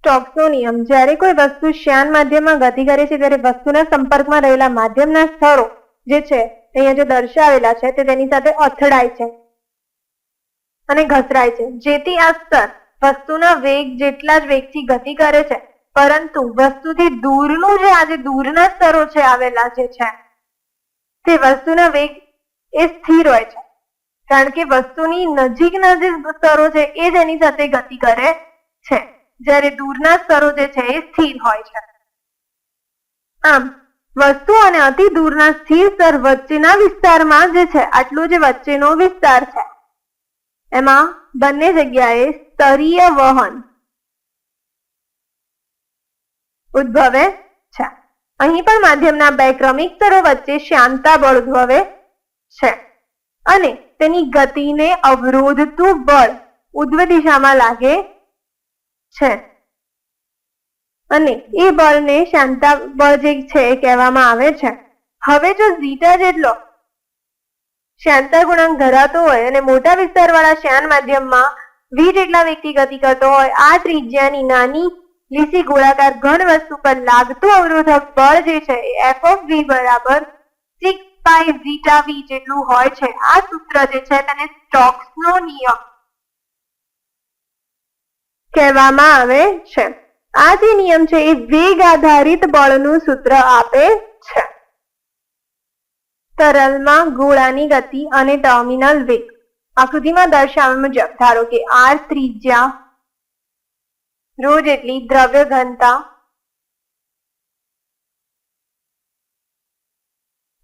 સ્ટોક્સનો નિયમ. જ્યારે કોઈ વસ્તુ શ્યાન માધ્યમમાં ગતિ કરે છે, ત્યારે વસ્તુના સંપર્કમાં રહેલા માધ્યમના સ્થળો જે છે, અહીંયા જે દર્શાવેલા છે, તે તેની સાથે અથડાય છે અને ઘસરાય છે. જેથી આ સ્તર વસ્તુના વેગ જેટલા જ વેગથી ગતિ કરે છે, પરંતુ વસ્તુથી દૂરનું જે આજે દૂરના સ્તરો છે, આવેલા જે છે, તે વસ્તુના વેગ એ સ્થિર હોય છે. કારણ કે વસ્તુની નજીકના જે સ્તરો છે, એ જ એની સાથે ગતિ કરે છે. જ્યારે દૂરના સ્તરો જે છે એ સ્થિર હોય છે. આમ, વસ્તુ અને અતિ દૂરના સ્થિર સ્તર વચ્ચેના વિસ્તારમાં જે છે, આટલો જે વચ્ચેનો વિસ્તાર છે, એમાં બંને જગ્યાએ સ્તરીય વહન ઉદ્ભવે છે. અહીં પણ માધ્યમના બે ક્રમિક સ્તરો વચ્ચે શ્યાનતા બળ ઉદ્ભવે છે અને તેની ગતિને અવરોધતું બળ ઉદ્વ દિશામાં લાગે છે. અને એ બળને શાંતા બળ જે છે એ કહેવામાં આવે છે. હવે જો ઝીટા જેટલો શાંતા ગુણાંક ધરાવતો હોય અને મોટા વિસ્તારવાળા શ્યાન માધ્યમમાં વી જેટલા વ્યક્તિ ગતિ કરતો હોય, આ ત્રિજ્યાની નાની લીસી ગોળાકાર ઘન વસ્તુ પર લાગતું અવરોધક બળ જે છે એ એફ ઓફ વી બરાબર સિક્સ પાઈ ઝીટા વી જેટલું હોય છે. આ સૂત્ર જે છે તેને સ્ટોક્સનો નિયમ કહેવામાં આવે છે. આ જે નિયમ છે, એ વેગ આધારિત બળનું સૂત્ર આપે છે. તરલમાં ગોળાની ગતિ અને ટર્મિનલ વેગ. આકૃતિમાં દર્શાવ્યા મુજબ, ધારો કે આર ત્રિજ્યા રો જેટલી દ્રવ્ય ઘનતા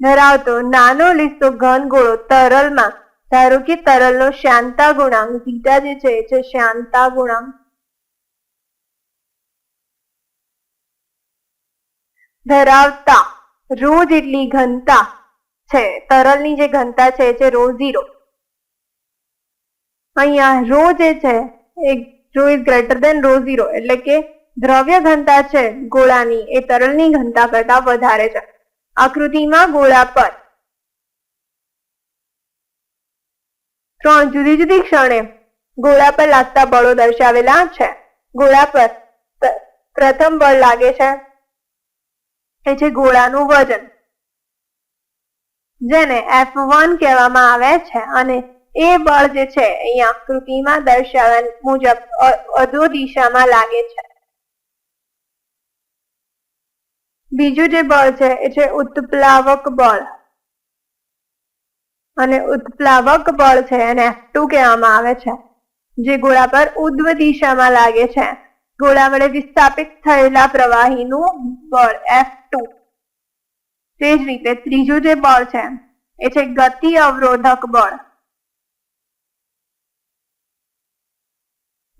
ધરાવતો નાનો લીસો ઘન ગોળો તરલમાં, ધારો કે તરલનો શાંતા ગુણાંક થીટા જે છે, એ છે શાંતા ગુણાંક. ધરાવતા રો જેટલી ઘનતા છે, તરલની જે ઘનતા છે જે રો ઝીરો અહીંયા રો જે છે, એ rho is greater than rho zero એટલે કે દ્રવ્ય ઘનતા છે, ગોળાની, એ તરલની ઘનતા કરતા વધારે છે. આકૃતિમાં ગોળા પર ત્રણ જુદી જુદી ક્ષણે ગોળા પર લાગતા બળો દર્શાવેલા છે. ગોળા પર પ્રથમ બળ લાગે છે એ છે ગોળાનું વજન. જેને એફ વન કહેવામાં આવે છે અને એ બળ જે છે અહીંયા આકૃતિમાં દર્શાવ્યા મુજબ અધો દિશામાં લાગે છે. બીજું જે બળ છે એ છે ઉત્પ્લાવક બળ. અને ઉત્પ્લાવક બળ છે એને એફ ટુ કહેવામાં આવે છે, જે ગોળા પર ઉદ્વ દિશામાં લાગે છે. ગોળા વડે વિસ્થાપિત થયેલા પ્રવાહીનું બળ એફ ટુ તે જ રીતે ત્રીજું જે બળ છે, એ છે ગતિ અવરોધક બળ.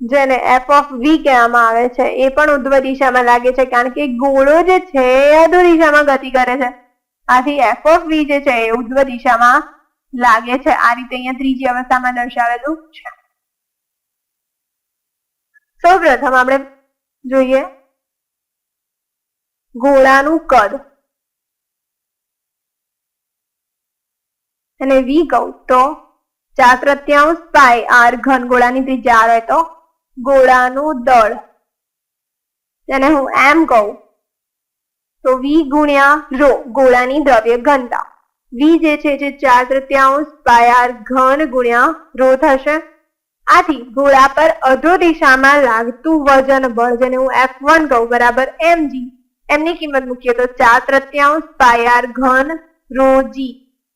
જેને એફ ઓફ વી કહેવામાં આવે છે. એ પણ ઉધ્વ દિશામાં લાગે છે, કારણ કે ગોળો જે છે, એ અધો દિશામાં ગતિ કરે છે. આથી એફ ઓફ વી જે છે, એ ઉધ્વ દિશામાં લાગે છે. આ રીતે અહીંયા ત્રીજી અવસ્થામાં દર્શાવેલું છે. સૌ પ્રથમ આપણે જોઈએ. ઘોડાનું કદ. અને વી કહું તો ચાર પ્રત્યાંશ પાય આર ઘન ગોળાની ત્રિજ્યા આર તો ગોળાનું દળ. તેને હું એમ કહું તો વી ગુણ્યા રો ગોળાની દ્રવ્ય ઘનતા. વી જે છે જે ચાર તૃત્યાંશ પાય આર ઘન ગુણ્યા રો થશે. આથી ઘોડા પર અધો દિશામાં લાગતું વજન બળ જેને હું એફ વન કહું, બરાબર એમ જી એમની કિંમત મૂકીએ તો ચાર તૃત્યાંશ પાયાર ઘન રોજી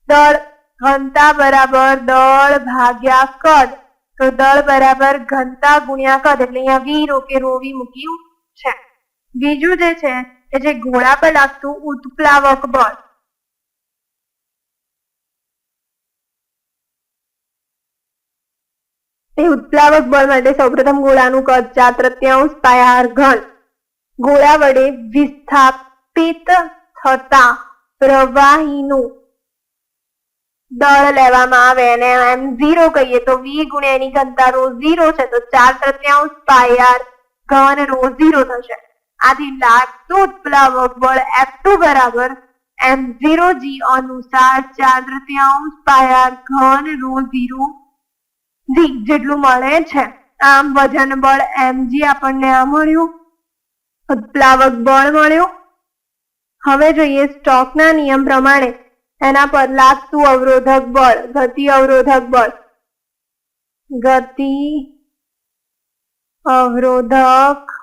દળ ઘનતા બરાબર દળ ભાગ્યા કદ. તો દળ બરાબર ઘનતા ગુણ્યા કદ, એટલે અહીંયા વી રો કે રોવી મૂક્યું છે. બીજું જે છે, એ જે ઘોડા પર લાગતું ઉત્પ્લાવક બળ. એ ઉત્પ્લાવક બળ માટે સૌપ્રથમ ગોળાનું કદ ચાર તૃત્યાંશ પાયાર ઘન. ગોળા વડે વિસ્થાપિત થતા પ્રવાહીનું દળ લેવામાં આવે અને એમ ઝીરો કહીએ તો વી ગુણ્યા એની ઘનતા રો ઝીરો છે તો ચાર તૃત્યાંશ પાયાર ઘન રો ઝીરો થશે. આથી લાગતું ઉત્પ્લાવક બળ એફ ટુ બરાબર એમ ઝીરો જી અનુસાર ચાર તૃત્યાંશ પાયાર ઘન રો ઝીરો જી જેટલું મળે છે. આમ વજન બળ એમજી આપણને આ મળ્યું. ઉત્પ્લાવક બળ મળ્યું. હવે જોઈએ સ્ટોકના નિયમ પ્રમાણે એના પર લાગતું અવરોધક બળ, ગતિ અવરોધક બળ. ગતિ અવરોધક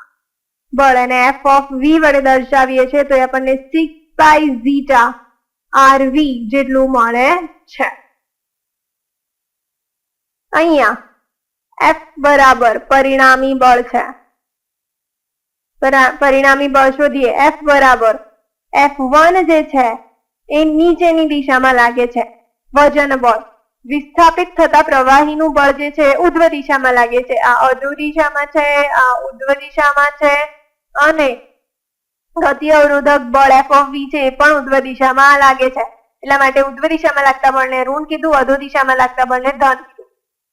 બળ અને એફ ઓફ વી વડે દર્શાવીએ છીએ તો એ આપણને six by zeta R V જેટલું મળે છે. અહીંયા. એફ બરાબર પરિણામી બળ છે. પરિણામી બળ શોધીએ. એફ બરાબર. એફ જે છે, એ નીચેની દિશામાં લાગે છે. વજન બળ. વિસ્થાપિત થતા પ્રવાહીનું બળ જે છે ઉધ્વ દિશામાં લાગે છે. આ અધુ દિશામાં છે, આ ઉધ્વ દિશામાં છે અને ગતિ અવરોધક બળ એફ ઓફ વી છે, એ પણ ઉધ્વ દિશામાં લાગે છે. એટલા માટે ઉધ્વ દિશામાં લાગતા બળને ઋણ કીધું, અધો દિશામાં લાગતા બળને ધન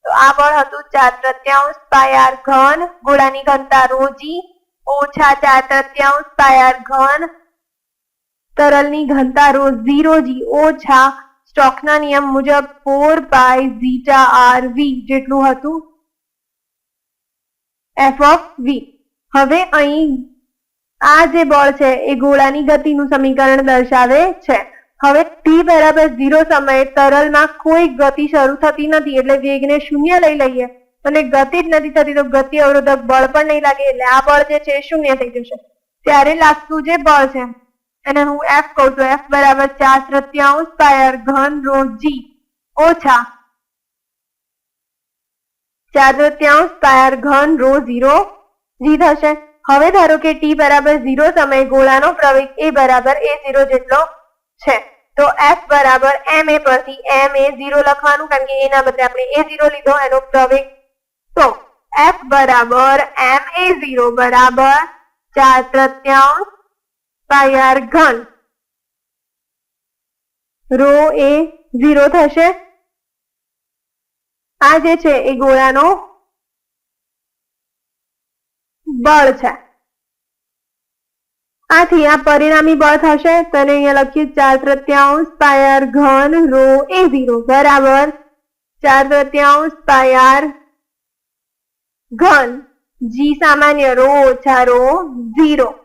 આ બળ હતું ચાર તૃત્યાંશ પાયાર ઘન, ગોળાની ઘનતા રોજી, ઓછા ચાર તૃત્યાંશ પાયાર ઘન, તરલની ઘનતા રો ઝીરો જી ઓછા સ્ટોકના નિયમ મુજબ four by zeta R V જેટલું હતું. F of V. હવે અહીં આ જે બળ છે એ ગોળાની ગતિનું સમીકરણ દર્શાવે છે. હવે ટી બરાબર ઝીરો સમયે તરલમાં કોઈ ગતિ શરૂ થતી નથી, એટલે વેગને શૂન્ય લઈ લઈએ. અને ગતિ જ નથી થતી, તો ગતિ અવરોધક બળ પણ નહીં લાગે, એટલે આ બળ જે છે શૂન્ય થઈ જશે. ત્યારે લાગતું જે બળ છે, એને હું એફ કહું છું એફ બરાબર ચાર તૃત્યાંશ પાયર ઘન રો જી ઓછા ચાર તૃત્યાંશ પાયર ઘન રો ઝીરો જી થશે. હવે ધારો કે ટી બરાબર ઝીરો સમયે ગોળાનો પ્રવેગ એ બરાબર એ ઝીરો જેટલો છે. તો એફ બરાબર એમ એ પરથી એમ એ ઝીરો લખવાનું કારણ કે એના બદલે આપણે એ ઝીરો લીધો, એનો પ્રવેગ તો એફ બરાબર એમ એ ઝીરો બરાબર ચાર તૃત્યાંશ પાયાર ઘન. રો એ ઝીરો થશે. આ જે છે એ ગોળાનો બળ છે. આથી આ પરિણામી બળ થશે. તો અહીંયા લખીએ ચાર તૃત્યાંશ પાયાર ઘન રો એ ઝીરો. બરાબર. ચાર તૃત્યાંશ પાયાર ઘન. જી સામાન્ય રો ઓછા રો ઝીરો.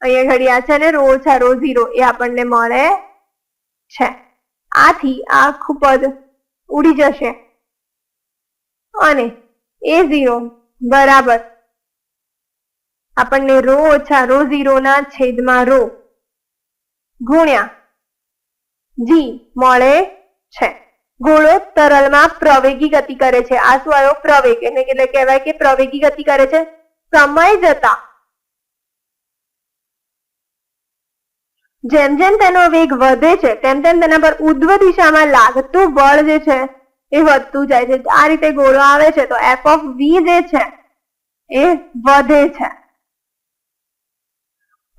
અહીંયા ઘડિયા છે ને, રો ઓછા રો ઝીરો એ આપણને મળે છે. આથી આ આખું પદ ઉડી જશે. અને એ ઝીરો. બરાબર. આપણને રો ઓછા રો ઝીરો ના છેદમાં રો. ગુણ્યા. જી, મળે છે. ગોળો તરલમાં પ્રવેગી ગતિ કરે છે. આ શું આવ્યો? પ્રવેગ. એને એટલે કહેવાય કે પ્રવેગી ગતિ કરે છે. સમય જતા. જેમ જેમ તેનો વેગ વધે છે, તેમ તેમ તેના પર ઉદ્વ દિશામાં લાગતું બળ જે છે, એ વધતું જાય છે. આ રીતે ગોળો આવે છે, તો એફ ઓફ વી જે છે, એ વધે છે.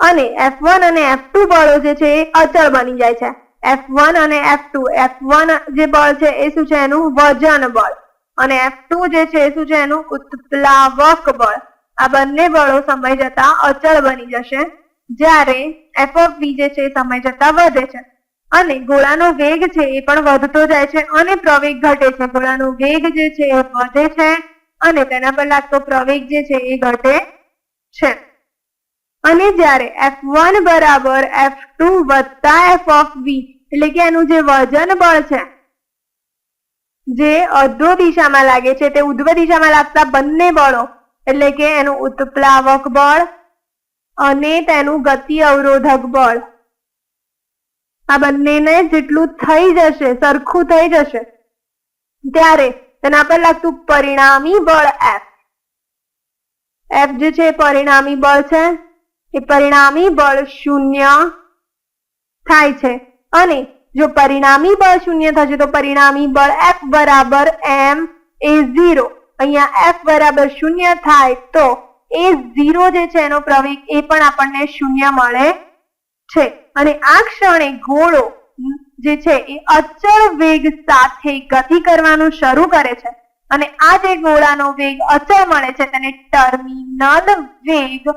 અને એફ વન અને એફ બળો જે છે એ અચળ બની જાય છે. એફ વન અને એફ ટુ એફ વન જે બળ છે એ શું છે? એનું વજન બળ. અને એફ જે છે એ શું છે? એનું ઉત્પ્લાવક બળ. આ બંને બળો સમય જતા અચળ બની જશે. જ્યારે એફ ઓફ વી જે છે એ સમય જતા વધે છે. અને ગોળાનો વેગ છે એ પણ વધતો જાય છે અને પ્રવેગ ઘટે છે. ગોળાનો વેગ જે છે એ વધે છે અને તેના પર લાગતો પ્રવેગ જે છે એ ઘટે છે. અને જ્યારે એફ વન બરાબર એફ ટુ વત્તા એફ ઓફ વી એટલે કે એનું જે વજન બળ છે, જે અધો દિશામાં લાગે છે, તે ઉધ્વ દિશામાં લાગતા બંને બળો, એટલે કે એનું ઉત્પ્લાવક બળ અને તેનું ગતિ અવરોધક બળ, આ બંનેને જેટલું થઈ જશે, સરખું થઈ જશે, ત્યારે તેના પર લાગતું પરિણામી બળ એફ એફ જે છે પરિણામી બળ છે એ પરિણામી બળ શૂન્ય થાય છે. અને જો પરિણામી બળ શૂન્ય થશે તો પરિણામી બળ એફ બરાબર એમ એ ઝીરો. અહીંયા એફ બરાબર શૂન્ય થાય તો એ ઝીરો જે છે એનો પ્રવેગ એ પણ આપણને શૂન્ય મળે છે. અને આ ક્ષણે ઘોડો જે છે એ અચળ વેગ સાથે ગતિ કરવાનું શરૂ કરે છે. અને આ જે ગોળાનો વેગ અચળ મળે છે તેને ટર્મિનલ વેગ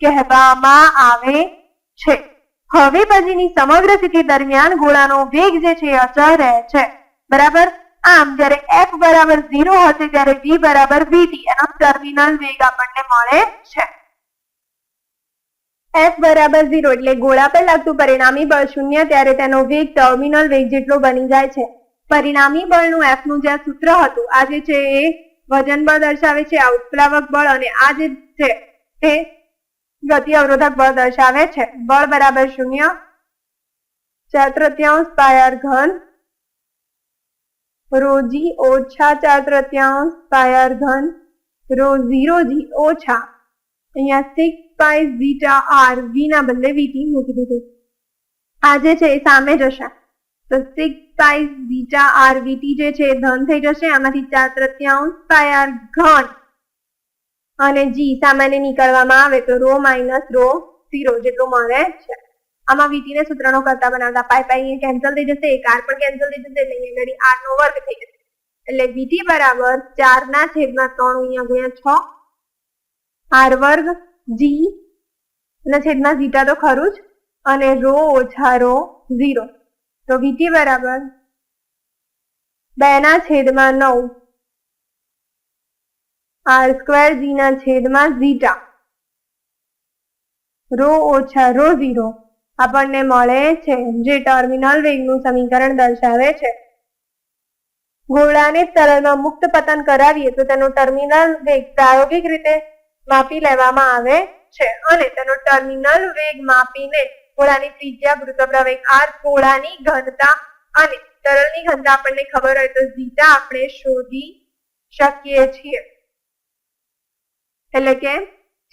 કહેવામાં આવે છે. હવે પછીની સમગ્ર સ્થિતિ દરમિયાન ગોળાનો વેગ જે છે અચળ રહે છે. બરાબર? આમ, જ્યારે f બરાબર 0 હશે, ત્યારે v બરાબર vt એનો ટર્મિનલ વેગ આપણને મળે છે. એફ બરાબર ઝીરો એટલે ગોળા પર લાગતું પરિણામી બળ શૂન્ય, ત્યારે તેનો વેગ ટર્મિનલ વેગ જેટલો બની જાય છે. પરિણામી બળનું એફનું જે સૂત્ર હતું, આ જે છે, એ વજન બળ દર્શાવે છે, આ બળ અને આ જે છે, તે ગતિ અવરોધક બળ દર્શાવે છે. બળ બરાબર શૂન્ય. ચાર તૃતીયાંશ ઘન. રો જી ઓછા ચાર તૃતીયાંશ ઘન. રો ઝીરો જી ઓછા. અહીંયા સિક્સ પાય ઝીટા આર વી ના બદલે વીટી મૂકી દીધું. આ જે છે એ સામે જશે. તો સિક્સ પાય ઝીટા આર વીટી જે છે એ ધન થઈ જશે. આમાંથી ચાર તૃતીયાંશ ઘન. અને જી સામાન્ય નીકળવામાં આવે તો રો માઇનસ રો ઝીરો જેટલું મળે છે. આમાં વીટી ને સૂત્રનો કરતા બનાવતા પાઈ પાઈ કેન્સલ થઈ જશે, એક આર પણ કેન્સલ થઈ જશે, એટલે અહીંયા આગળ આર નો વર્ગ થઈ જશે. એટલે વીટી બરાબર ચાર ના છેદમાં ત્રણ અહીંયા ગુણ્યા છ. આર વર્ગ જી ના છેદમાં ઝીટા તો ખરું જ, અને રો ઓછા રો ઝીરો. તો વીટી બરાબર બે ના છેદમાં નવ. આર સ્ક્વેર જી ના છેદમાં ઝીટા. રો ઓછા રો ઝીરો આપણને મળે છે, જે ટર્મિનલ વેગનું સમીકરણ દર્શાવે છે. ગોળાને તરલમાં મુક્ત પતન કરાવીએ તો તેનો ટર્મિનલ વેગ પ્રાયોગિક રીતે માપી લેવામાં આવે છે અને તેનો ટર્મિનલ વેગ માપીને ગોળાની ત્રિજ્યા વૃત્તપ્રવેગ આર ગોળાની ઘનતા અને તરલની ઘનતા આપણને ખબર હોય તો ઝીટા આપણે શોધી શકીએ છીએ. એટલે કે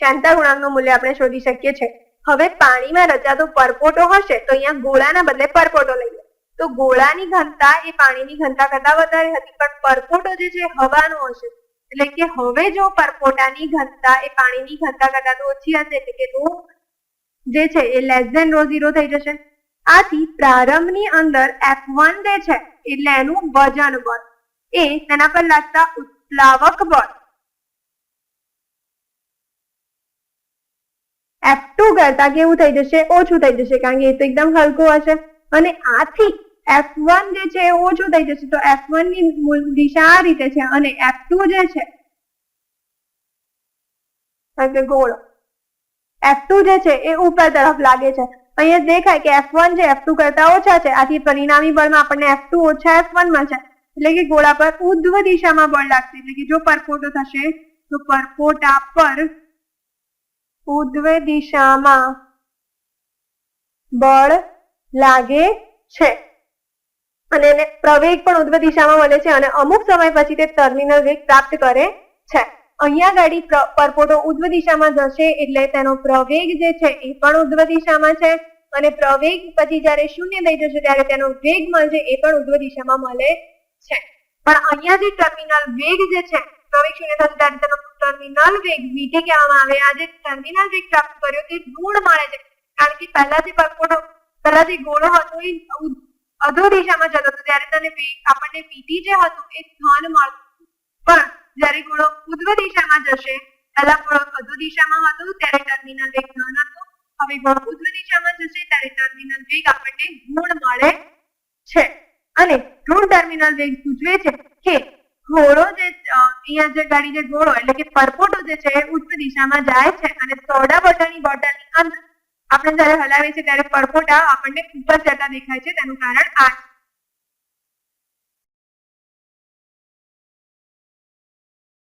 શાંતા ગુણાંકનું મૂલ્ય આપણે શોધી શકીએ છીએ. હવે પાણીમાં રચાતો પરપોટો હશે તો અહીંયા ગોળાના બદલે પરપોટો લઈએ. તો ગોળાની ઘનતા એ પાણીની ઘનતા કરતા વધારે હતી, પણ પરપોટો જે છે હવાનો હશે. એટલે કે હવે જો પરપોટાની ઘનતા એ પાણીની ઘનતા કરતા તો ઓછી હશે, એટલે કે રો જે છે એ લેસ ધેન રો ઝીરો થઈ જશે. આથી પ્રારંભની અંદર એફ વન જે છે, એટલે એનું વજન બળ. એ તેના પર લાગતા ઉત્પ્લાવક બળ. એફ ટુ કરતા કેવું થઈ જશે, ઓછું થઈ જશે, કારણ કે એ તો એકદમ હલકું હશે. અને આથી એફ વન જે છે એ ઓછું થઈ જશે. તો એફ વનની દિશા આ રીતે છે અને એફ ટુ જે છે ગોળ. એફ ટુ જે છે એ ઉપર તરફ લાગે છે. અહીંયા દેખાય કે એફ વન છે એફ ટુ કરતા ઓછા છે. આથી પરિણામી બળમાં આપણને એફ ટુ ઓછા એફ વન છે એટલે કે ગોળા પર ઉર્ધ્વ દિશામાં બળ લાગશે. એટલે કે જો પરપોટો થશે, તો પરપોટા પર ઉર્ધ્વ દિશામાં બળ લાગે છે. અને એને પ્રવેગ પણ ઉદ્વ દિશામાં મળે છે અને અમુક સમય પછી તે ટર્મિનલ વેગ પ્રાપ્ત કરે છે. અહીંયા ગાડી પરપોટો ઉદ્વ દિશામાં જશે એટલે તેનો પ્રવેગ જે છે એ પણ ઉદ્વ દિશામાં છે. અને પ્રવેગ પછી જ્યારે શૂન્ય થઈ જશે ત્યારે તેનો વેગ મળશે એ પણ ઉદ્વ દિશામાં મળે છે. પણ અહીંયા જે ટર્મિનલ વેગ જે છે શૂન્ય થશે તેનો ટર્મિનલ વેગ વીટી કહેવામાં આવે આ જે ટર્મિનલ વેગ પ્રાપ્ત કર્યો તે ઋણ મળે છે. કારણ કે પહેલા જે પરપોટો પહેલા જે ગોળો હતો એ અધો દિશામાં જતો હતો. ત્યારે તેને આપણને વીટી જે હતું એ ધન મળતું પણ જ્યારે ગોળો ઉર્ધ્વ દિશામાં જશે, પહેલા ગોળો અધો દિશામાં હતો, ત્યારે ટર્મિનલ વેગ ધન હતો. હવે ગોળો ઉદ્વ દિશામાં જશે, ત્યારે ટર્મિનલ વેગ આપણને ઋણ મળે છે. અને ઋણ ટર્મિનલ વેગ સૂચવે છે કે ઘોડો જે અહીંયા જે ગાડી જે ઘોડો એટલે કે પરપોટો જે છે ઉચ્ચ દિશામાં જાય છે અને સોડા બોટલની બોટલની અંદર આપણે જયારે હલાવીએ છીએ ત્યારે પરપોટા આપણને ઉપર જતા દેખાય છે. તેનું કારણ આ છે.